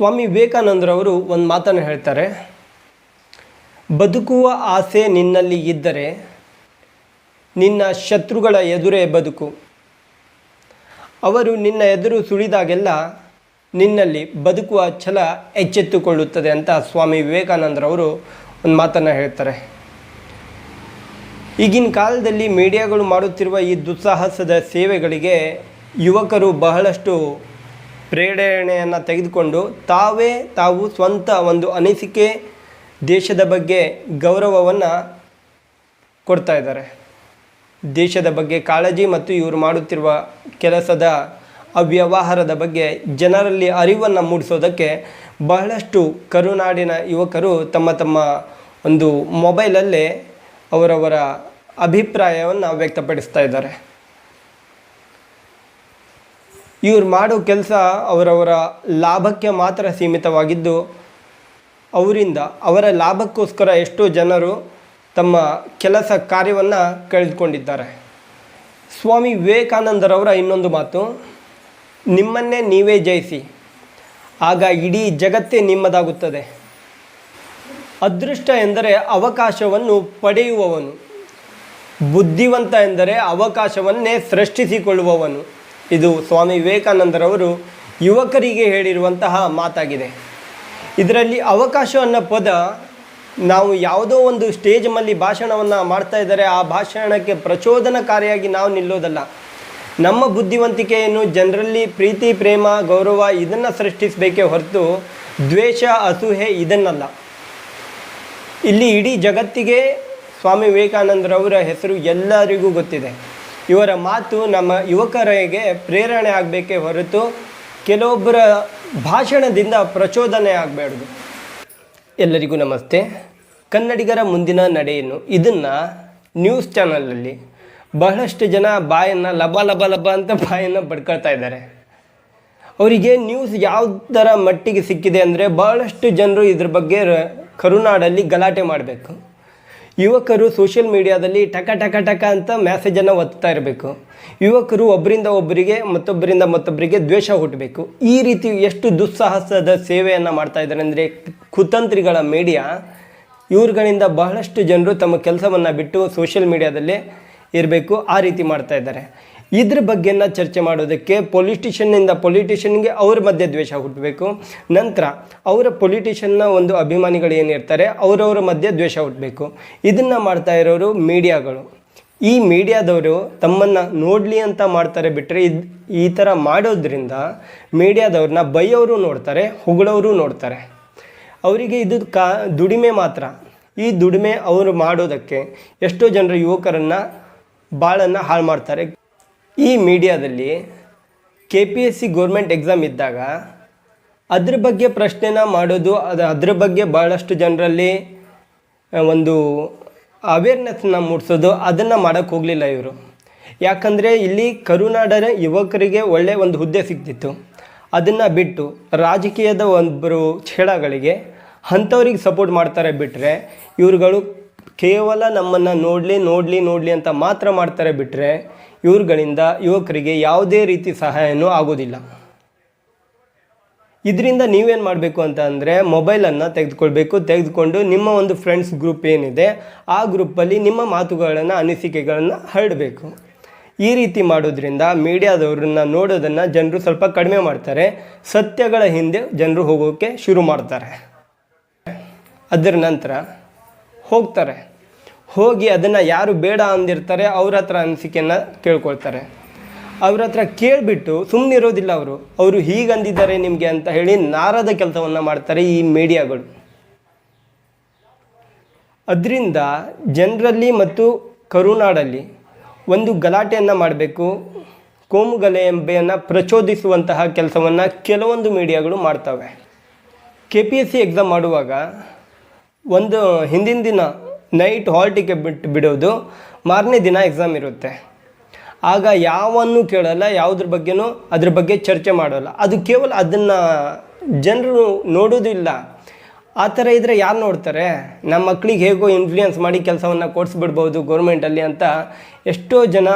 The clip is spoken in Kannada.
ಸ್ವಾಮಿ ವಿವೇಕಾನಂದರವರು ಒಂದು ಮಾತನ್ನು ಹೇಳ್ತಾರೆ. ಬದುಕುವ ಆಸೆ ನಿನ್ನಲ್ಲಿ ಇದ್ದರೆ ನಿನ್ನ ಶತ್ರುಗಳ ಎದುರೇ ಬದುಕು. ಅವರು ನಿನ್ನ ಎದುರು ಸುಳಿದಾಗೆಲ್ಲ ನಿನ್ನಲ್ಲಿ ಬದುಕುವ ಛಲ ಎಚ್ಚೆತ್ತುಕೊಳ್ಳುತ್ತದೆ ಅಂತ ಸ್ವಾಮಿ ವಿವೇಕಾನಂದರವರು ಒಂದು ಮಾತನ್ನು ಹೇಳ್ತಾರೆ. ಈಗಿನ ಕಾಲದಲ್ಲಿ ಮೀಡಿಯಾಗಳು ಮಾಡುತ್ತಿರುವ ಈ ದುಸ್ಸಾಹಸದ ಸೇವೆಗಳಿಗೆ ಯುವಕರು ಬಹಳಷ್ಟು ಪ್ರೇರಣೆಯನ್ನು ತೆಗೆದುಕೊಂಡು ತಾವೇ ತಾವು ಸ್ವಂತ ಒಂದು ಅನಿಸಿಕೆ ದೇಶದ ಬಗ್ಗೆ ಗೌರವವನ್ನು ಕೊಡ್ತಾ ಇದ್ದಾರೆ. ದೇಶದ ಬಗ್ಗೆ ಕಾಳಜಿ ಮತ್ತು ಇವರು ಮಾಡುತ್ತಿರುವ ಕೆಲಸದ ಅವ್ಯವಹಾರದ ಬಗ್ಗೆ ಜನರಲ್ಲಿ ಅರಿವನ್ನು ಮೂಡಿಸೋದಕ್ಕೆ ಬಹಳಷ್ಟು ಕರುನಾಡಿನ ಯುವಕರು ತಮ್ಮ ತಮ್ಮ ಒಂದು ಮೊಬೈಲಲ್ಲೇ ಅವರವರ ಅಭಿಪ್ರಾಯವನ್ನು ವ್ಯಕ್ತಪಡಿಸ್ತಾ ಇದ್ದಾರೆ. ಇವ್ರು ಮಾಡೋ ಕೆಲಸ ಅವರವರ ಲಾಭಕ್ಕೆ ಮಾತ್ರ ಸೀಮಿತವಾಗಿದ್ದು, ಅವರಿಂದ ಅವರ ಲಾಭಕ್ಕೋಸ್ಕರ ಎಷ್ಟೋ ಜನರು ತಮ್ಮ ಕೆಲಸ ಕಾರ್ಯವನ್ನು ಕಳೆದುಕೊಂಡಿದ್ದಾರೆ. ಸ್ವಾಮಿ ವಿವೇಕಾನಂದರವರ ಇನ್ನೊಂದು ಮಾತು, ನಿಮ್ಮನ್ನೇ ನೀವೇ ಜಯಿಸಿ, ಆಗ ಇಡೀ ಜಗತ್ತೇ ನಿಮ್ಮದಾಗುತ್ತದೆ. ಅದೃಷ್ಟ ಎಂದರೆ ಅವಕಾಶವನ್ನು ಪಡೆಯುವವನು, ಬುದ್ಧಿವಂತ ಎಂದರೆ ಅವಕಾಶವನ್ನೇ ಸೃಷ್ಟಿಸಿಕೊಳ್ಳುವವನು. ಇದು ಸ್ವಾಮಿ ವಿವೇಕಾನಂದರವರು ಯುವಕರಿಗೆ ಹೇಳಿರುವಂತಹ ಮಾತಾಗಿದೆ. ಇದರಲ್ಲಿ ಅವಕಾಶ ಅನ್ನೋ ಪದ ನಾವು ಯಾವುದೋ ಒಂದು ಸ್ಟೇಜ್ ಮೇಲೆ ಭಾಷಣವನ್ನು ಮಾಡ್ತಾ ಇದ್ದಾರೆ, ಆ ಭಾಷಣಕ್ಕೆ ಪ್ರಚೋದನಕಾರಿಯಾಗಿ ನಾವು ನಿಲ್ಲೋದಲ್ಲ. ನಮ್ಮ ಬುದ್ಧಿವಂತಿಕೆಯನ್ನು ಜನರಲ್ಲಿ ಪ್ರೀತಿ, ಪ್ರೇಮ, ಗೌರವ ಇದನ್ನು ಸೃಷ್ಟಿಸಬೇಕೇ ಹೊರತು ದ್ವೇಷ ಅಸೂಹೆ ಇದನ್ನಲ್ಲ. ಇಲ್ಲಿ ಇಡೀ ಜಗತ್ತಿಗೆ ಸ್ವಾಮಿ ವಿವೇಕಾನಂದರವರ ಹೆಸರು ಎಲ್ಲರಿಗೂ ಗೊತ್ತಿದೆ. ಇವರ ಮಾತು ನಮ್ಮ ಯುವಕರಿಗೆ ಪ್ರೇರಣೆ ಆಗಬೇಕೇ ಹೊರತು ಕೆಲವೊಬ್ಬರ ಭಾಷಣದಿಂದ ಪ್ರಚೋದನೆ ಆಗಬಾರ್ದು ಎಲ್ಲರಿಗೂ ನಮಸ್ತೆ. ಕನ್ನಡಿಗರ ಮುಂದಿನ ನಡೆಯನ್ನು ಇದನ್ನು ನ್ಯೂಸ್ ಚಾನಲಲ್ಲಿ ಬಹಳಷ್ಟು ಜನ ಬಾಯನ್ನು ಲಬ ಲಬ ಲಬ ಅಂತ ಬಾಯನ್ನು ಬಡ್ಕೊಳ್ತಾ ಇದ್ದಾರೆ. ಅವರಿಗೆ ನ್ಯೂಸ್ ಯಾವುದರ ಮಟ್ಟಿಗೆ ಸಿಕ್ಕಿದೆ ಅಂದರೆ ಬಹಳಷ್ಟು ಜನರು ಇದ್ರ ಬಗ್ಗೆ ಕರುನಾಡಲ್ಲಿ ಗಲಾಟೆ ಮಾಡಬೇಕು. ಯುವಕರು ಸೋಷಿಯಲ್ ಮೀಡಿಯಾದಲ್ಲಿ ಟಕ ಟಕ ಟಕ ಅಂತ ಮ್ಯಾಸೇಜನ್ನು ಒತ್ತಾ ಇರಬೇಕು. ಯುವಕರು ಒಬ್ಬರಿಂದ ಒಬ್ಬರಿಗೆ ಮತ್ತೊಬ್ಬರಿಂದ ಮತ್ತೊಬ್ಬರಿಗೆ ದ್ವೇಷ ಹುಟ್ಟಬೇಕು ಈ ರೀತಿ ಎಷ್ಟು ದುಸ್ಸಾಹಸದ ಸೇವೆಯನ್ನು ಮಾಡ್ತಾ ಇದ್ದಾರೆ ಅಂದರೆ ಕುತಂತ್ರಿಗಳ ಮೀಡಿಯಾ ಇವ್ರುಗಳಿಂದ ಬಹಳಷ್ಟು ಜನರು ತಮ್ಮ ಕೆಲಸವನ್ನು ಬಿಟ್ಟು ಸೋಷಿಯಲ್ ಮೀಡಿಯಾದಲ್ಲೇ ಇರಬೇಕು, ಆ ರೀತಿ ಮಾಡ್ತಾ ಇದ್ದಾರೆ. ಇದ್ರ ಬಗ್ಗೆನ ಚರ್ಚೆ ಮಾಡೋದಕ್ಕೆ ಪೊಲಿಟಿಷನ್ನಿಂದ ಪೊಲಿಟಿಷನ್ಗೆ ಅವ್ರ ಮಧ್ಯೆ ದ್ವೇಷ ಹುಟ್ಟಬೇಕು ನಂತರ ಅವರ ಪೊಲಿಟಿಷನ್ನ ಒಂದು ಅಭಿಮಾನಿಗಳು ಏನಿರ್ತಾರೆ ಅವರವರ ಮಧ್ಯೆ ದ್ವೇಷ ಹುಟ್ಟಬೇಕು ಇದನ್ನು ಮಾಡ್ತಾ ಇರೋರು ಮೀಡಿಯಾಗಳು. ಈ ಮೀಡಿಯಾದವರು ತಮ್ಮನ್ನು ನೋಡಲಿ ಅಂತ ಮಾಡ್ತಾರೆ ಬಿಟ್ಟರೆ ಇದು ಈ ಥರ ಮಾಡೋದ್ರಿಂದ ಮೀಡಿಯಾದವ್ರನ್ನ ಬೈಯೋರು ನೋಡ್ತಾರೆ ಹೊಗಳವರು ನೋಡ್ತಾರೆ. ಅವರಿಗೆ ಇದು ಕಾ ದುಡಿಮೆ ಮಾತ್ರ. ಈ ದುಡಿಮೆ ಅವರು ಮಾಡೋದಕ್ಕೆ ಎಷ್ಟೋ ಜನರ ಯುವಕರನ್ನು ಭಾಳನ್ನು ಹಾಳು ಮಾಡ್ತಾರೆ. ಈ ಮೀಡಿಯಾದಲ್ಲಿ K P S C government exam ಇದ್ದಾಗ ಅದ್ರ ಬಗ್ಗೆ ಪ್ರಶ್ನೆನ ಮಾಡೋದು, ಅದು ಅದ್ರ ಬಗ್ಗೆ ಭಾಳಷ್ಟು ಜನರಲ್ಲಿ ಒಂದು ಅವೇರ್ನೆಸ್ನ ಮೂಡಿಸೋದು, ಅದನ್ನು ಮಾಡೋಕ್ಕೆ ಹೋಗಲಿಲ್ಲ ಇವರು. ಯಾಕಂದರೆ ಇಲ್ಲಿ ಕರುನಾಡನ ಯುವಕರಿಗೆ ಒಳ್ಳೆಯ ಒಂದು ಹುದ್ದೆ ಸಿಗ್ತಿತ್ತು. ಅದನ್ನು ಬಿಟ್ಟು ರಾಜಕೀಯದ ಒಬ್ಬರು ಛೇಡಗಳಿಗೆ ಅಂಥವ್ರಿಗೆ ಸಪೋರ್ಟ್ ಮಾಡ್ತಾರೆ ಬಿಟ್ಟರೆ ಇವ್ರುಗಳು ಕೇವಲ ನಮ್ಮನ್ನು ನೋಡಲಿ ನೋಡಲಿ ನೋಡಲಿ ಅಂತ ಮಾತ್ರ ಮಾಡ್ತಾರೆ ಬಿಟ್ಟರೆ ಇವ್ರುಗಳಿಂದ ಯುವಕರಿಗೆ ಯಾವುದೇ ರೀತಿ ಸಹಾಯನೂ ಆಗೋದಿಲ್ಲ. ಇದರಿಂದ ನೀವೇನು ಮಾಡಬೇಕು ಅಂತ ಅಂದರೆ ಮೊಬೈಲನ್ನು ತೆಗೆದುಕೊಳ್ಬೇಕು, ತೆಗೆದುಕೊಂಡು ನಿಮ್ಮ ಒಂದು ಫ್ರೆಂಡ್ಸ್ ಗ್ರೂಪ್ ಏನಿದೆ, ಆ ಗ್ರೂಪಲ್ಲಿ ನಿಮ್ಮ ಮಾತುಗಳನ್ನು, ಅನಿಸಿಕೆಗಳನ್ನು ಹರಡಬೇಕು. ಈ ರೀತಿ ಮಾಡೋದ್ರಿಂದ ಮೀಡಿಯಾದವ್ರನ್ನ ನೋಡೋದನ್ನು ಜನರು ಸ್ವಲ್ಪ ಕಡಿಮೆ ಮಾಡ್ತಾರೆ, ಸತ್ಯಗಳ ಹಿಂದೆ ಜನರು ಹೋಗೋಕ್ಕೆ ಶುರು ಮಾಡ್ತಾರೆ. ಅದರ ನಂತರ ಹೋಗ್ತಾರೆ. ಹೋಗಿ ಅದನ್ನು ಯಾರು ಬೇಡ ಅಂದಿರ್ತಾರೆ ಅವ್ರ ಹತ್ರ ಅನಿಸಿಕೆಯನ್ನು ಕೇಳ್ಕೊಳ್ತಾರೆ. ಅವ್ರ ಹತ್ರ ಕೇಳಿಬಿಟ್ಟು ಸುಮ್ಮನಿರೋದಿಲ್ಲ ಅವರು. ಅವರು ಹೀಗಂದಿದ್ದಾರೆ ನಿಮಗೆ ಅಂತ ಹೇಳಿ ನಾರದ ಕೆಲಸವನ್ನು ಮಾಡ್ತಾರೆ ಈ ಮೀಡಿಯಾಗಳು. ಅದರಿಂದ ಜನರಲ್ಲಿ ಮತ್ತು ಕರುನಾಡಲ್ಲಿ ಒಂದು ಗಲಾಟೆಯನ್ನು ಮಾಡಬೇಕು ಕೋಮುಗಲೆ ಎಂಬೆಯನ್ನು ಪ್ರಚೋದಿಸುವಂತಹ ಕೆಲಸವನ್ನು ಕೆಲವೊಂದು ಮೀಡಿಯಾಗಳು ಮಾಡ್ತವೆ. K P S C exam ಮಾಡುವಾಗ ಒಂದು ಹಿಂದಿನ ದಿನ ನೈಟ್ ಹಾಲ್ ಟಿಕೆಟ್ ಬಿಟ್ಟು ಬಿಡೋದು, ಮಾರನೇ ದಿನ ಎಕ್ಸಾಮ್ ಇರುತ್ತೆ. ಆಗ ಯಾವನ್ನು ಕೇಳಲ್ಲ, ಯಾವುದ್ರ ಬಗ್ಗೆನೂ ಅದ್ರ ಬಗ್ಗೆ ಚರ್ಚೆ ಮಾಡೋಲ್ಲ. ಅದು ಕೇವಲ ಅದನ್ನು ಜನರು ನೋಡೋದಿಲ್ಲ. ಆ ಥರ ಇದ್ದರೆ ಯಾರು ನೋಡ್ತಾರೆ? ನಮ್ಮ ಮಕ್ಕಳಿಗೆ ಹೇಗೋ ಇನ್ಫ್ಲೂಯೆನ್ಸ್ ಮಾಡಿ ಕೆಲಸವನ್ನು ಕೊಡಿಸ್ಬಿಡ್ಬೋದು ಗೌರ್ಮೆಂಟಲ್ಲಿ ಅಂತ ಎಷ್ಟೋ ಜನ